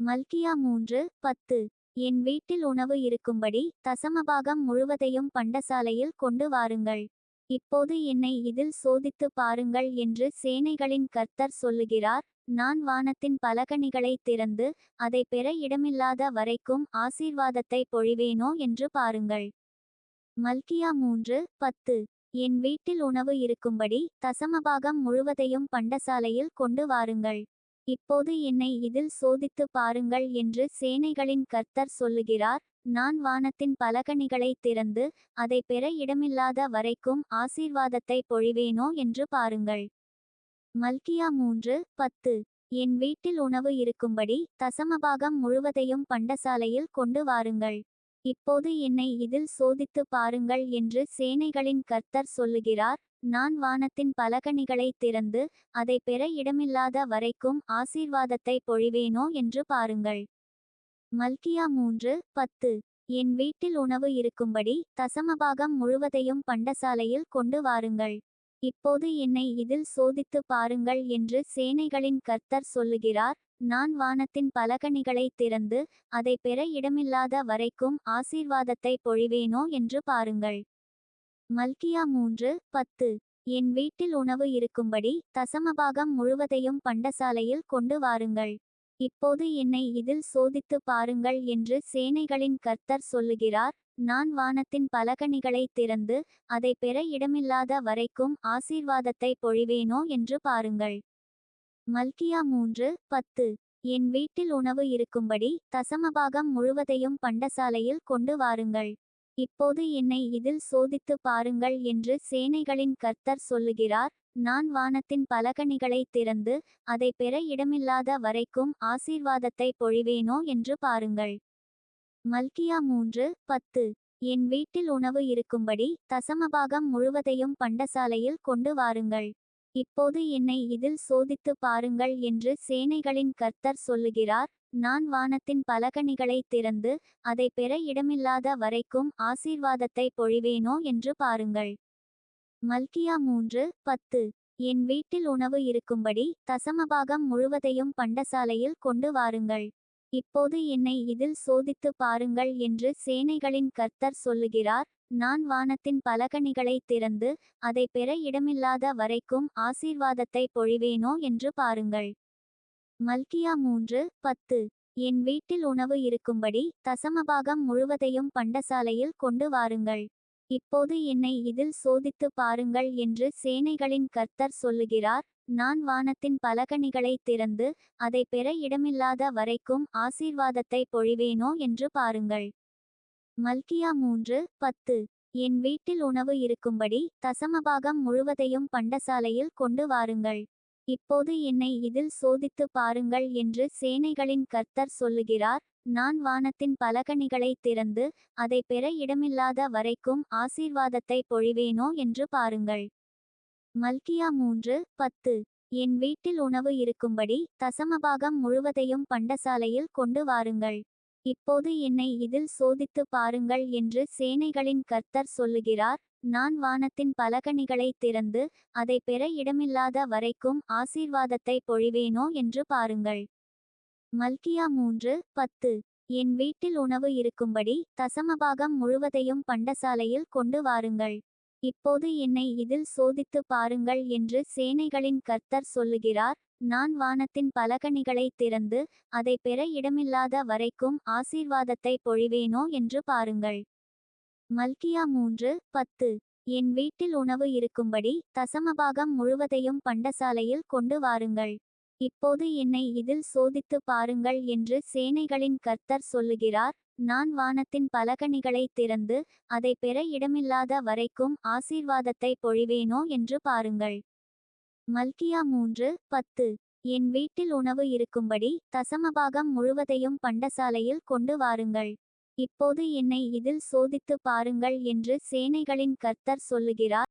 மல்கியா மூன்று பத்து. என் வீட்டில் உணவு இருக்கும்படி தசமபாகம் முழுவதையும் பண்டசாலையில் கொண்டு வாருங்கள். இப்போது என்னை இதில் சோதித்துப் பாருங்கள் என்று சேனைகளின் கர்த்தர் சொல்லுகிறார். நான் வானத்தின் பலகணிகளை திறந்து அதை பெற இடமில்லாத வரைக்கும் ஆசீர்வாதத்தை பொழிவேனோ என்று பாருங்கள். மல்கியா மூன்று பத்து. என் வீட்டில் உணவு இருக்கும்படி தசமபாகம் முழுவதையும் பண்டசாலையில் கொண்டு வாருங்கள். இப்போது என்னை இதில் சோதித்துப் பாருங்கள் என்று சேனைகளின் கர்த்தர் சொல்லுகிறார் நான் வானத்தின் பலகணிகளை திறந்து அதை பெற இடமில்லாத வரைக்கும் ஆசீர்வாதத்தை பொழிவேனோ என்று பாருங்கள். மல்கியா மூன்று பத்து. என் வீட்டில் உணவு இருக்கும்படி தசமபாகம் முழுவதையும் பண்டசாலையில் கொண்டு வாருங்கள். இப்போது என்னை இதில் சோதித்துப் பாருங்கள் என்று சேனைகளின் கர்த்தர் சொல்லுகிறார். நான் வானத்தின் பலகணிகளை திறந்து அதை பெற இடமில்லாத வரைக்கும் ஆசீர்வாதத்தை பொழிவேனோ என்று பாருங்கள். மல்கியா மூன்று பத்து. என் வீட்டில் உணவு இருக்கும்படி தசமபாகம் முழுவதையும் பண்டசாலையில் கொண்டு வாருங்கள். இப்போது என்னை இதில் சோதித்துப் பாருங்கள் என்று சேனைகளின் கர்த்தர் சொல்லுகிறார். நான் வானத்தின் பலகணிகளை திறந்து அதை பெற இடமில்லாத வரைக்கும் ஆசீர்வாதத்தை பொழிவேனோ என்று பாருங்கள். மல்கியா மூன்று பத்து. என் வீட்டில் உணவு இருக்கும்படி தசமபாகம் முழுவதையும் பண்டசாலையில் கொண்டு வாருங்கள். இப்போது என்னை இதில் சோதித்துப் பாருங்கள் என்று சேனைகளின் கர்த்தர் சொல்லுகிறார். நான் வானத்தின் பலகணிகளை திறந்து அதை பெற இடமில்லாத வரைக்கும் ஆசீர்வாதத்தை பொழிவேனோ என்று பாருங்கள். மல்கியா மூன்று பத்து. என் வீட்டில் உணவு இருக்கும்படி தசமபாகம் முழுவதையும் பண்டசாலையில் கொண்டு வாருங்கள். இப்போது என்னை இதில் சோதித்துப் பாருங்கள் என்று சேனைகளின் கர்த்தர் சொல்லுகிறார். நான் வானத்தின் பலகணிகளை திறந்து அதை பெற இடமில்லாத வரைக்கும் ஆசீர்வாதத்தை பொழிவேனோ என்று பாருங்கள். மல்கியா மூன்று பத்து. என் வீட்டில் உணவு இருக்கும்படி தசமபாகம் முழுவதையும் பண்டசாலையில் கொண்டு வாருங்கள். இப்போது என்னை இதில் சோதித்துப் பாருங்கள் என்று சேனைகளின் கர்த்தர் சொல்லுகிறார். நான் வானத்தின் பலகணிகளை திறந்து அதை பெற இடமில்லாத வரைக்கும் ஆசீர்வாதத்தை பொழிவேனோ என்று பாருங்கள். மல்கியா மூன்று பத்து. என் வீட்டில் உணவு இருக்கும்படி தசமபாகம் முழுவதையும் பண்டசாலையில் கொண்டு வாருங்கள். இப்போது என்னை இதில் சோதித்துப் பாருங்கள் என்று சேனைகளின் கர்த்தர் சொல்லுகிறார். நான் வானத்தின் பலகணிகளை திறந்து அதை பெற இடமில்லாத வரைக்கும் ஆசீர்வாதத்தை பொழிவேனோ என்று பாருங்கள். மல்கியா மூன்று பத்து. என் வீட்டில் உணவு இருக்கும்படி தசமபாகம் முழுவதையும் பண்டசாலையில் கொண்டு வாருங்கள். இப்போது என்னை இதில் சோதித்துப் பாருங்கள் என்று சேனைகளின் கர்த்தர் சொல்லுகிறார். நான் வானத்தின் பலகணிகளை திறந்து அதை பெற இடமில்லாத வரைக்கும் ஆசீர்வாதத்தை பொழிவேனோ என்று பாருங்கள். மல்கியா மூன்று பத்து. என் வீட்டில் உணவு இருக்கும்படி தசமபாகம் முழுவதையும் பண்டசாலையில் கொண்டு வாருங்கள். இப்போது என்னை இதில் சோதித்துப் பாருங்கள் என்று சேனைகளின் கர்த்தர் சொல்லுகிறார். நான் வானத்தின் பலகணிகளை திறந்து அதை பெற இடமில்லாத வரைக்கும் ஆசீர்வாதத்தை பொழிவேனோ என்று பாருங்கள். மல்கியா மூன்று பத்து. என் வீட்டில் உணவு இருக்கும்படி தசமபாகம் முழுவதையும் பண்டசாலையில் கொண்டு வாருங்கள். இப்போது என்னை இதில் சோதித்துப் பாருங்கள் என்று சேனைகளின் கர்த்தர் சொல்லுகிறார். நான் வானத்தின் பலகணிகளை திறந்து அதை பெற இடமில்லாத வரைக்கும் ஆசீர்வாதத்தை பொழிவேனோ என்று பாருங்கள். மல்கியா மூன்று பத்து. என் வீட்டில் உணவு இருக்கும்படி தசமபாகம் முழுவதையும் பண்டசாலையில் கொண்டு வாருங்கள். இப்போது என்னை இதில் சோதித்துப் பாருங்கள் என்று சேனைகளின் கர்த்தர் சொல்லுகிறார். நான் வானத்தின் பலகணிகளை திறந்து அதை பெற இடமில்லாத வரைக்கும் ஆசீர்வாதத்தை பொழிவேனோ என்று பாருங்கள். மல்கியா மூன்று பத்து. என் வீட்டில் உணவு இருக்கும்படி தசமபாகம் முழுவதையும் பண்டசாலையில் கொண்டு வாருங்கள். இப்போது என்னை இதில் சோதித்துப் பாருங்கள் என்று சேனைகளின் கர்த்தர் சொல்லுகிறார். நான் வானத்தின் பலகணிகளை திறந்து அதை பெற இடமில்லாத வரைக்கும் ஆசீர்வாதத்தை பொழிவேனோ என்று பாருங்கள். மல்கியா மூன்று பத்து. என் வீட்டில் உணவு இருக்கும்படி தசமபாகம் முழுவதையும் பண்டசாலையில் கொண்டு வாருங்கள். இப்போது என்னை இதில் சோதித்துப் பாருங்கள் என்று சேனைகளின் கர்த்தர் சொல்லுகிறார்.